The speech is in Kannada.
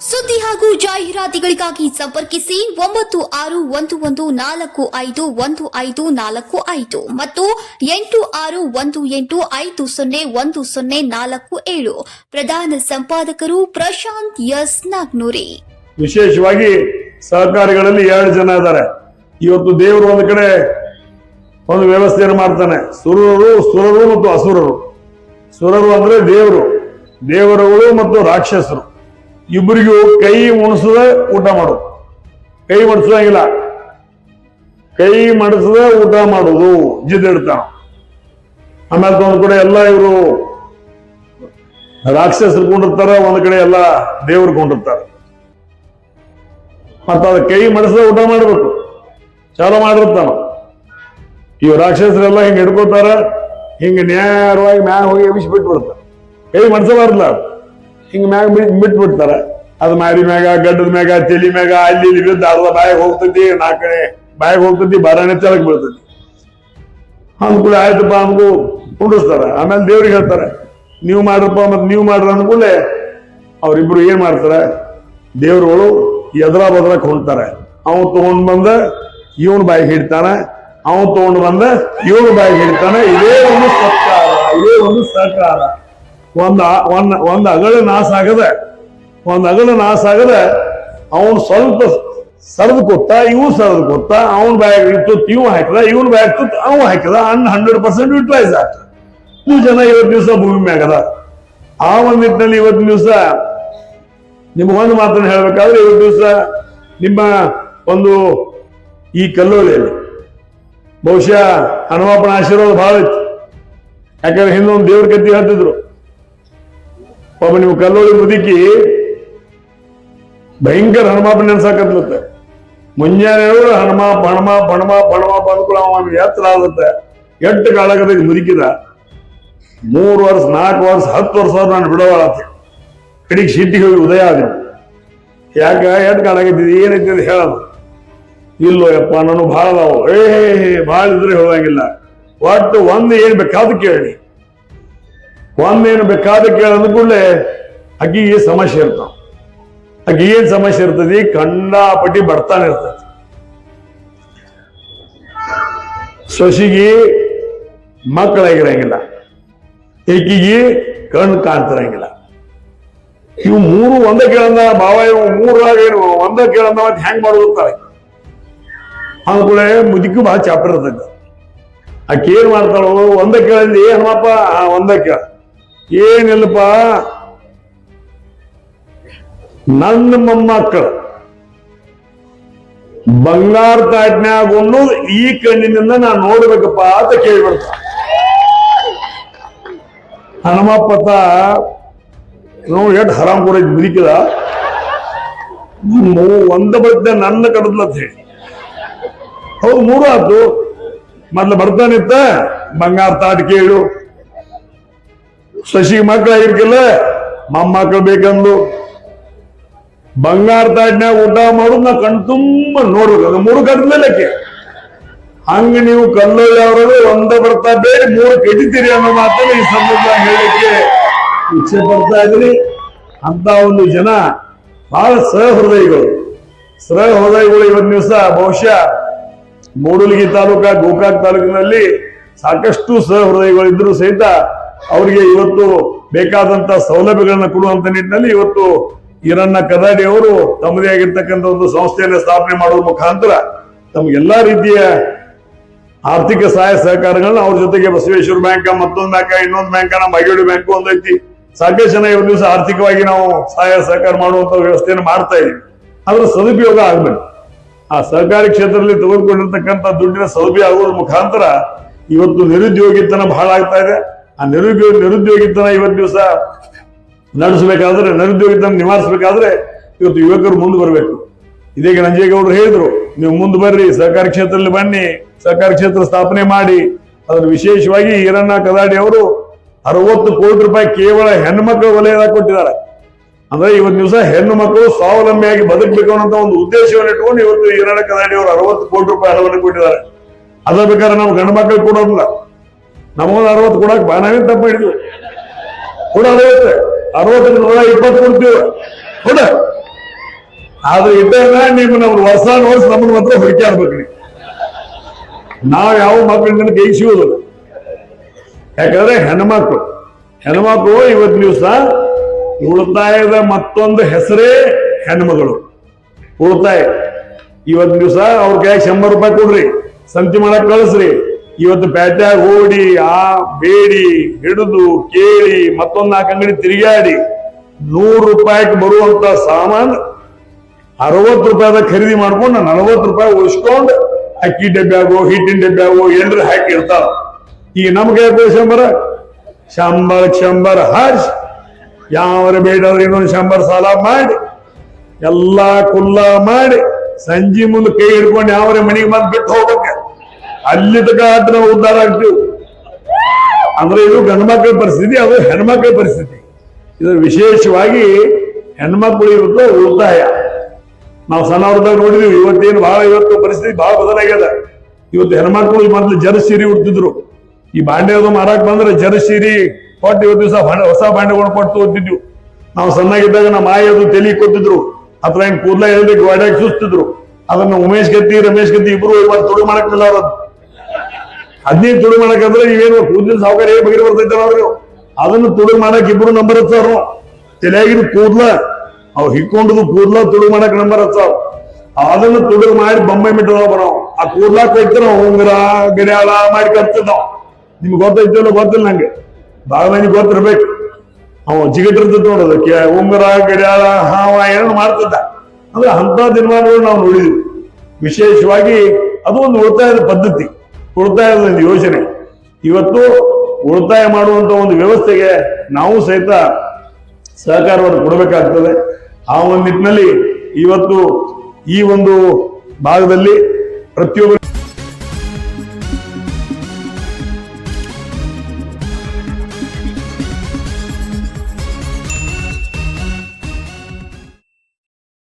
ಸುದ್ದಿ ಹಾಗೂ ಜಾಹೀರಾತುಗಳಿಗಾಗಿ ಸಂಪರ್ಕಿಸಿ ಒಂಬತ್ತು ಆರು ಒಂದು ಒಂದು ನಾಲ್ಕು ಐದು ಒಂದು ಐದು ನಾಲ್ಕು ಐದು ಮತ್ತು ಎಂಟು ಆರು ಒಂದು ಎಂಟು ಐದು ಸೊನ್ನೆ ಒಂದು ಸೊನ್ನೆ ನಾಲ್ಕು ಏಳು. ಪ್ರಧಾನ ಸಂಪಾದಕರು ಪ್ರಶಾಂತ್ ಎಸ್ ನಾಗ್ನೂರಿ. ವಿಶೇಷವಾಗಿ ಸಹಕಾರಿಗಳಲ್ಲಿ ಎರಡು ಜನ ಇದ್ದಾರೆ. ಇವತ್ತು ದೇವರು ಒಂದು ಕಡೆ ಒಂದು ವ್ಯವಸ್ಥೆಯನ್ನು ಮಾಡ್ತಾನೆ. ಸುರರು ಸುರರು ಮತ್ತು ಅಸುರರು. ಸುರರು ಅಂದ್ರೆ ದೇವರು. ದೇವರುಗಳು ಮತ್ತು ರಾಕ್ಷಸರು. ಇಬ್ಬರಿಗೂ ಕೈ ಮುಣಿಸದ ಊಟ ಮಾಡು ಕೈ ಮಡಿಸಿಲ್ಲ ಕೈ ಮಡಿಸದ ಊಟ ಮಾಡೋದು ಜಿದ್ದಿಡ್ತಾನ ಆಮೇಲೆ ಒಂದ್ ಕಡೆ ಎಲ್ಲ ಇವರು ರಾಕ್ಷಸರು ಕೊಂಡಿರ್ತಾರ ಒಂದ್ ಕಡೆ ಎಲ್ಲ ದೇವರು ಕೊಂಡಿರ್ತಾರ ಮತ್ತ ಅದ ಕೈ ಮಡಿಸದೆ ಊಟ ಮಾಡಬೇಕು. ಚಾಲು ಮಾಡಿರ್ತಾನ. ಇವ್ ರಾಕ್ಷಸರೆಲ್ಲ ಹಿಂಗ್ ಹಿಡ್ಕೋತಾರ, ಹಿಂಗ ನೇರವಾಗಿ ಮ್ಯಾಗ ಹೋಗಿ ಎಬಿಸಿ ಬಿಟ್ಬಿಡ್ತಾರ ಕೈ ಮನಸಬಾರ್ದಲ್ಲ ಹಿಂಗ ಮ್ಯಾಗ ಬಿಟ್ ಬಿಟ್ಬಿಡ್ತಾರ ಅದ್ ಮಾರಿ ಮ್ಯಾಗ ಗಡ್ಡದ ಮ್ಯಾಗ, ತಲಿ ಮ್ಯಾಗ, ಅಲ್ಲಿ ಇಲ್ಲಿ ಬಿದ್ದ ಅರ್ಧ ಬಾಯಿಗೆ ಹೋಗ್ತೈತಿ ನಾಲ್ಕನೇ ಬಾಯಿಗೆ ಹೋಗ್ತೈತಿ, ಬಾರನೇ ತೆಳಗ್ ಬೀಳ್ತೈತಿ. ಅಂದ್ಕೂಲೆ ಆಯ್ತಪ್ಪ ಅಂದ್ಕೂ ಕುಂಡಿಸ್ತಾರ. ಆಮೇಲೆ ದೇವ್ರಿಗೆ ಹೇಳ್ತಾರೆ, ನೀವು ಮಾಡ್ರಪ್ಪ ಮತ್ತೆ ನೀವು ಮಾಡ್ರ ಅಂದ್ಕೂಲೆ ಅವ್ರಿಬ್ರು ಏನ್ ಮಾಡ್ತಾರೆ, ದೇವ್ರುಗಳು ಎದ್ರ ಬದ್ರಕ್ ಹೊಂಡ್ತಾರೆ ಅವನು ತಗೊಂಡ್ ಬಂದ, ಇವನ್ ಬಾಯಿಗೆ ಹಿಡ್ತಾನ. ಅವನು ತಗೊಂಡ್ ಬಂದ, ಇವನ್ ಬಾಯಿಗೆ ಹಿಡ್ತಾನೆ. ಇದೇ ಒಂದು ಸತ್ಕಾರ, ಇದೇ ಒಂದು ಸಹಕಾರ. ಒಂದ್ ಒಂದು ಒಂದು ಅಗಳ ನಾಶ ಆಗದ, ಒಂದ್ ಅಗಳ ನಾಶ ಆಗದ, ಅವನ್ ಸ್ವಲ್ಪ ಸರದ್ ಕೊತ್ತ ಇವ್ ಸರದ್ ಕೊತ್ತ ಅವನ್ ಬ್ಯಾಗ್ ಇಟ್ಟು ಇವ್ ಹಾಕಿದ, ಇವನ್ ಬ್ಯಾಗ್ ತುತ್ತು ಅವ್ ಹಾಕಿದ ಅನ್ ಹಂಡ್ರೆಡ್ ಪರ್ಸೆಂಟ್ ಯುಟಿಲೈಸ್ ಆಗ್ತದೆ ಇವು ಜನ ಇವತ್ತು ದಿವಸ ಭೂಮಿ ಮ್ಯಾಗದ. ಆ ಒಂದ್ ನಿಟ್ಟಿನಲ್ಲಿ ಇವತ್ತಿನ ದಿವಸ ನಿಮ್ಗೆ ಒಂದು ಮಾತನ್ನು ಹೇಳ್ಬೇಕಾದ್ರೆ ಇವತ್ತು ದಿವಸ ನಿಮ್ಮ ಒಂದು ಈ ಕಲ್ಲೋಳಿಯಲ್ಲಿ ಬಹುಶಃ ಹನುಮಪ್ಪನ ಆಶೀರ್ವಾದ ಬಹಳ ಇತ್ತು. ಯಾಕಂದ್ರೆ ಹಿಂದೊಂದು ದೇವ್ರ ಕತ್ತಿ ಹೇಳ್ತಿದ್ರು ಒಬ್ಬ ನೀವು ಕಲ್ಲೋಳಿ ಮುದುಕಿ ಭಯಂಕರ ಹನುಮಾಪ ನೆನ್ಸಾಕತ್ಲತ್ತೆ. ಮುಂಜಾನೆ ಹೇಳು ಹನುಮಾ ಪಣಮ ಪಣಮ ಅಂದ್ಕೊಳ್ಳ ಅವನ ಎತ್ತರ ಆಗುತ್ತೆ ಎಂಟು ಕಾಳಗದ ಮುದುಕಿದ. ಮೂರು ವರ್ಷ, ನಾಲ್ಕು ವರ್ಷ, ಹತ್ತು ವರ್ಷ ನಾನು ಬಿಡೋವಾಳತ್ತೆ ಕಡೆಗೆ ಸಿಟ್ಟಿಗೆ ಹೋಗಿ ಉದಯ ಆದ್ರು ಯಾಕ ಎಟ್ ಕಾಣಾಗತ್ತಿದ್ ಏನೈತಿ ಅಂತ ಹೇಳೋದು. ಇಲ್ಲೋ ಯಪ್ಪ, ನಾನು ಭಾಳ ಅದಾವು. ಏ ಭಾಳ ಇದ್ರೆ ಹೇಳಂಗಿಲ್ಲ. ಒಟ್ಟು ಒಂದು ಏನ್ ಬೇಕಾದ ಕೇಳಿ. ಒಂದೇನು ಬೇಕಾದ ಕೇಳದ ಕೂಡಲೇ ಅಕ್ಕಿಗೆ ಸಮಸ್ಯೆ ಇರ್ತಾವ. ಅಕ್ಕಿ ಏನ್ ಸಮಸ್ಯೆ ಇರ್ತದೆ? ಕಂಡಾಪಟ್ಟಿ ಬರ್ತಾನೆ ಇರ್ತದೆ. ಸೊಸಿಗೆ ಮಕ್ಕಳಾಗಿರಂಗಿಲ್ಲ ಈಕಿಗೆ ಕಣ್ಣು ಕಾಣ್ತಿರಂಗಿಲ್ಲ. ಇವು ಮೂರು ಒಂದೇ ಕೇಳಂದ ಬಾವ ಇವು ಮೂರಾಗ ಏನು ಒಂದೇ ಕೇಳಂದ ಮತ್ತೆ ಹೆಂಗ್ ಮಾಡೋದು ಅಂದ್ಕೂಳೆ ಮುದುಕು ಬಹಳ ಚಾಪ್ಟರ್ ಇರ್ತೈತೆ. ಆಕೆ ಏನ್ ಮಾಡ್ತಾಳು, ಒಂದೇ ಕೇಳಂದಿ ಆ ಒಂದೇ ಕೇಳ. ಏನಿಲ್ಲಪ್ಪ. ನನ್ನ ಮೊಮ್ಮಕ್ಕಳು. ಬಂಗಾರ ತಾಟ್ನ್ಯಾಗ ಉಣ್ಣೋದು ಈ ಕಣ್ಣಿನಿಂದ ನಾನು ನೋಡ್ಬೇಕಪ್ಪ ಅಂತ ಕೇಳ್ಬಿಡ್ತ. ಹನುಮಪ್ಪತ್ತ ನೋಡಿ ಎಷ್ಟು ಹರಾಮ್ ಕೂಡ ಮುದುಕಿದ ಒಂದ ಬರ್ತದೆ ನನ್ನ ಕಡದ್ಲತ್ ಹೇಳಿ. ಹೌದು, ಮೂರು ಆತು. ಮೊದ್ಲು ಬರ್ತಾನಿತ್ತ ಬಂಗಾರ ತಾಟ್ ಕೇಳು. ಶಶಿ ಮಕ್ಕಳಾಗಿರ್ಕಿಲ್ಲ ಮೊಮ್ಮಕ್ಕಳು ಬೇಕಂದು. ಬಂಗಾರ ತಾಡ್ನ್ಯಾಗ ಊಟ ಮಾಡೋದು ನಾ ಕಣ್ ತುಂಬ ನೋಡ್ಬೇಕು, ಅದು ಮೂರು ಕಡ್ಮೇಲಕ್ಕೆ ಹಂಗ ನೀವು ಕಲ್ಲೊಳ್ಳಿ ಅವರದು ಒಂದ ಬರ್ತಾ ಬೇರೆ ಮೂರು ಕಡಿತೀರಿ ಅನ್ನೋ ಮಾತ್ರ ಈ ಸಂದರ್ಭ ಹೇಳಕ್ಕೆ ಇಚ್ಛೆ ಪಡ್ತಾ ಇದ್ರಿ ಅಂತ ಒಂದು ಜನ ಬಹಳ ಸಹೃದಯಗಳು. ಸಹೃದಯಗಳು ಇವತ್ತು ದಿವಸ ಬಹುಶಃ ಮೂಡಲಗಿ ತಾಲೂಕ, ಗೋಕಾಕ್ ತಾಲೂಕಿನಲ್ಲಿ ಸಾಕಷ್ಟು ಸಹೃದಯಗಳು ಇದ್ರು ಸಹಿತ ಅವರಿಗೆ ಇವತ್ತು ಬೇಕಾದಂತ ಸೌಲಭ್ಯಗಳನ್ನ ಕೊಡುವಂತ ನಿಟ್ಟಿನಲ್ಲಿ ಇವತ್ತು ಈರಣ್ಣ ಕದಾಡಿ ಅವರು ತಮ್ಮದೇ ಆಗಿರ್ತಕ್ಕಂಥ ಒಂದು ಸಂಸ್ಥೆಯನ್ನು ಸ್ಥಾಪನೆ ಮಾಡುವ ಮುಖಾಂತರ ತಮಗೆಲ್ಲಾ ರೀತಿಯ ಆರ್ಥಿಕ ಸಹಾಯ ಸಹಕಾರಗಳನ್ನ ಅವ್ರ ಜೊತೆಗೆ ಬಸವೇಶ್ವರ ಬ್ಯಾಂಕ್, ಮತ್ತೊಂದು ಬ್ಯಾಂಕ್, ಇನ್ನೊಂದು ಬ್ಯಾಂಕ್, ನಮ್ಮ ಮೈಗಡಿ ಬ್ಯಾಂಕ್ ಒಂದೈತಿ ಸಾಕಷ್ಟು ಜನ ಇವತ್ತು ದಿವಸ ಆರ್ಥಿಕವಾಗಿ ನಾವು ಸಹಾಯ ಸಹಕಾರ ಮಾಡುವಂತ ವ್ಯವಸ್ಥೆಯನ್ನು ಮಾಡ್ತಾ ಇದೀವಿ. ಅದರ ಸದುಪಯೋಗ ಆಗ್ಬೇಕು ಆ ಸಹಕಾರಿ ಕ್ಷೇತ್ರದಲ್ಲಿ ತೆಗೆದುಕೊಂಡಿರ್ತಕ್ಕಂಥ ದುಡ್ಡಿನ ಸೌಲಭ್ಯ ಆಗುವ ಮುಖಾಂತರ ಇವತ್ತು ನಿರುದ್ಯೋಗಿತನ ಬಹಳ ಆಗ್ತಾ ಇದೆ. ಆ ನಿರುದ್ಯೋಗ, ನಿರುದ್ಯೋಗಿತನ ಇವತ್ತು ದಿವಸ ನಡೆಸಬೇಕಾದ್ರೆ, ನಿರುದ್ಯೋಗಿತನ ನಿವಾರಿಸಬೇಕಾದ್ರೆ ಇವತ್ತು ಯುವಕರು ಮುಂದೆ ಬರಬೇಕು. ಇದೀಗ ನಂಜೇಗೌಡರು ಹೇಳಿದ್ರು, ನೀವು ಮುಂದೆ ಬರ್ರಿ ಸಹಕಾರ ಕ್ಷೇತ್ರದಲ್ಲಿ ಬನ್ನಿ ಸಹಕಾರ ಕ್ಷೇತ್ರ ಸ್ಥಾಪನೆ ಮಾಡಿ. ಅದನ್ನು ವಿಶೇಷವಾಗಿ ಈರಣ್ಣ ಕದಾಡಿ ಅವರು ಅರವತ್ತು ಕೋಟಿ ರೂಪಾಯಿ ಕೇವಲ ಹೆಣ್ಮಕ್ಳ ವಲಯದಾಗ ಕೊಟ್ಟಿದ್ದಾರೆ. ಅಂದ್ರೆ ಇವತ್ತು ದಿವಸ ಹೆಣ್ಣು ಮಕ್ಕಳು ಸ್ವಾವಲಂಬಿಯಾಗಿ ಬದುಕಬೇಕು ಅನ್ನೋ ಒಂದು ಉದ್ದೇಶವನ್ನು ಇಟ್ಟುಕೊಂಡು ಇವತ್ತು ಈರಣ್ಣ ಕದಾಡಿ ಅವರು ಅರವತ್ತು ಕೋಟಿ ರೂಪಾಯಿ ಹಣವನ್ನು ಕೊಟ್ಟಿದ್ದಾರೆ. ಅದ ಬೇಕಾದ್ರೆ ನಾವು ಗಂಡು ಮಕ್ಕಳು ಕೊಡೋದಿಲ್ಲ. ನಮಗೊಂದು ಅರವತ್ತು ಕೊಡಕ್ ಬಾ ತಪ್ಪ ಹಿಡಿದ್ವಿ ಕೊಡೋದೈತೆ ಅರವತ್ತರಿಂದ ನೂರ ಇಪ್ಪತ್ತು ಕೊಡ್ತೀವಿ. ಕೂಡ. ಆದ್ರೆ ಇದ್ದಾಗ ನೀವು ನಮ್ಗೆ ವರ್ಷ ವರ್ಷ ನಮ್ಮನ್ನ ಮಾತ್ರ ಹುಡುಕ್ಯಾಡ್ಬೇಕು ನೀವು. ನಾವು ಯಾವ ಮಕ್ಕಳಿಂದ ಕೈ ಯಾಕಂದ್ರೆ ಹೆಣ್ಮಕ್ಳು. ಹೆಣ್ಮಕ್ಳು ಇವತ್ತು ದಿವಸ ಉಳಿತಾಯದ ಮತ್ತೊಂದು ಹೆಸರೇ ಹೆಣ್ಮಗಳು. ಉಳಿತಾಯ. ಇವತ್ತು ದಿವಸ ಅವ್ರ ಕೈ ಶಂಬರ್ ರೂಪಾಯಿ ಕೊಡ್ರಿ. ಸಂತಿ ಮಾಡಕ್ ಕಳಿಸ್ರಿ. ಇವತ್ತು ಪ್ಯಾಟ್ಯಾಗ ಓಡಿ, ಆ, ಬೇಡಿ, ಹಿಡಿದು, ಕೇಳಿ, ಮತ್ತೊಂದು ನಾಲ್ಕು ಅಂಗಡಿ ತಿರುಗಾಡಿ ನೂರು ರೂಪಾಯಿಗೆ ಬರುವಂತ ಸಾಮಾನು ಅರವತ್ತು ರೂಪಾಯಿದ ಖರೀದಿ ಮಾಡ್ಕೊಂಡು ನಲವತ್ತು ರೂಪಾಯಿ ಉಳಿಸ್ಕೊಂಡು ಅಕ್ಕಿ ಡಬ್ಬ್ಯಾಗೋ ಹಿಟ್ಟಿನ ಡಬ್ಬ್ಯಾಗೋ ಎಲ್ಲರೂ ಹಾಕಿ ಇರ್ತಾವ ಈಗ ನಮ್ಗೆ ಶಂಬರ ಶಂಬರ್ ಶಂಬರ್ ಹರ್ಷ್. ಯಾವರ ಬೇಡಾದ್ರೆ ಇನ್ನೊಂದು ಶಂಬರ್ ಸಾಲ ಮಾಡಿ, ಎಲ್ಲಾ ಕುಲ್ಲ ಮಾಡಿ, ಸಂಜೆ ಮುಂದೆ ಕೈ ಹಿಡ್ಕೊಂಡು ಯಾವ್ರೆ ಮನೆಗೆ ಬಂದು ಬಿಟ್ಟು ಹೋಗ್ಬೇಕು. ಅಲ್ಲಿ ತಕ ಆತ ನಾವು ಉದ್ಧಾರ ಆಗ್ತೀವಿ. ಅಂದ್ರೆ ಇದು ಗಂಡಮಕ್ಕಳ ಪರಿಸ್ಥಿತಿ, ಅದು ಹೆಣ್ಮಕ್ಳ ಪರಿಸ್ಥಿತಿ. ಇದು ವಿಶೇಷವಾಗಿ ಹೆಣ್ಮಕ್ಳು ಇವತ್ತು ಉಳಿತಾಯ. ನಾವು ಸಣ್ಣವ್ರದಾಗ ನೋಡಿದ್ವಿ, ಇವತ್ತೇನು ಬಹಳ ಇವತ್ತು ಪರಿಸ್ಥಿತಿ ಬಹಳ ಬದಲಾಗ್ಯದ. ಇವತ್ತು ಹೆಣ್ಮಕ್ಳು ಮೊದಲು ಜರ ಸೀರೆ ಉಡ್ತಿದ್ರು. ಈ ಬಾಂಡೆ ಅದು ಮಾರಾಕ್ ಬಂದ್ರೆ ಜರ ಸೀರೆ ಕೊಟ್ಟು ಇವತ್ತು ದಿವಸ ಹೊಸ ಬಾಂಡೆಗಳು ಕೊಟ್ಟು ಓದ್ತಿದ್ವು ನಾವು ಸಣ್ಣಾಗಿದ್ದಾಗ ನಮ್ಮ ಮಾಯ ಅದು ತೆಲಿ ಕೊಟ್ಟಿದ್ರು ಅಥವಾ ಹೆಂಗ್ ಕೂದಲ ಎಲ್ಲಿ ಗೋಡ್ಯಾಗ ಸುಸ್ತಿದ್ರು. ಅದನ್ನ ಉಮೇಶ್ ಗತ್ತಿ, ರಮೇಶ್ ಗತ್ತಿ ಇಬ್ರು ಇವತ್ತು ತೊಡಗು ಮಾಡಕ್ಕಿಲ್ಲ ಅವ್ರದ್ದು ಹದಿನೈದು ತುಡು ಮಾಡಕಂದ್ರೆ ನೀವೇನು ಕೂದಲಿನ ಸೌಕರ್ಯ ಬಗೆರಿ ಬರ್ತೈತೆ ಅವ್ರಿಗೆ ಅದನ್ನು ತುಡು ಮಾಡಕ್ ಇಬ್ರು ನಂಬರ್ ಹಚ್ಚಾರು ತಲೆಯಾಗಿನ ಕೂದ್ಲ, ಅವ್ ಹಿಕ್ಕೊಂಡದು ಕೂದ್ಲ, ತುಡು ಮಾಡಕ್ ನಂಬರ್ ಹಚ್ಚಾವ ಅದನ್ನು ತುಡು ಮಾಡಿ ಬೊಂಬೆ ಮಿಟ್ಟರ ಬರೋ ಆ ಕೂದ್ಲಾಕ್ ಹೋಗ್ತಾರ ಉಂಗುರ ಗಡಿಯಾಳ ಮಾಡಿ ಕಟ್ತಿದ್ ನಾವು ನಿಮ್ಗೆ ಗೊತ್ತೈತಿಲ್ಲ ಗೊತ್ತಿಲ್ಲ ನಂಗೆ. ಬಾಳ ಮಂದಿ ಗೊತ್ತಿರ್ಬೇಕು. ಅವ ಜಿಗಟಿರ್ತದ ನೋಡೋದು ಕೆ- ಉಂಗುರ ಗಡಿಯಾಳ ಹಾವ ಏನೋ ಮಾಡ್ತಿದ್ದ. ಅಂದ್ರೆ ಅಂತ ದಿನಮಾನಗಳು ನಾವು ನೋಡಿದ್ವಿ. ವಿಶೇಷವಾಗಿ ಅದು ಒಂದು ಉಳಿತಾಯದ ಪದ್ಧತಿ. ಉಳಿತಾಯದ ಒಂದು ಯೋಜನೆ. ಇವತ್ತು ಉಳಿತಾಯ ಮಾಡುವಂತ ಒಂದು ವ್ಯವಸ್ಥೆಗೆ ನಾವು ಸಹಿತ ಸಹಕಾರವನ್ನು ಕೊಡಬೇಕಾಗ್ತದೆ. ಆ ಒಂದು ನಿಟ್ಟಿನಲ್ಲಿ ಇವತ್ತು ಈ ಒಂದು ಭಾಗದಲ್ಲಿ ಪ್ರತಿಯೊಬ್ಬರು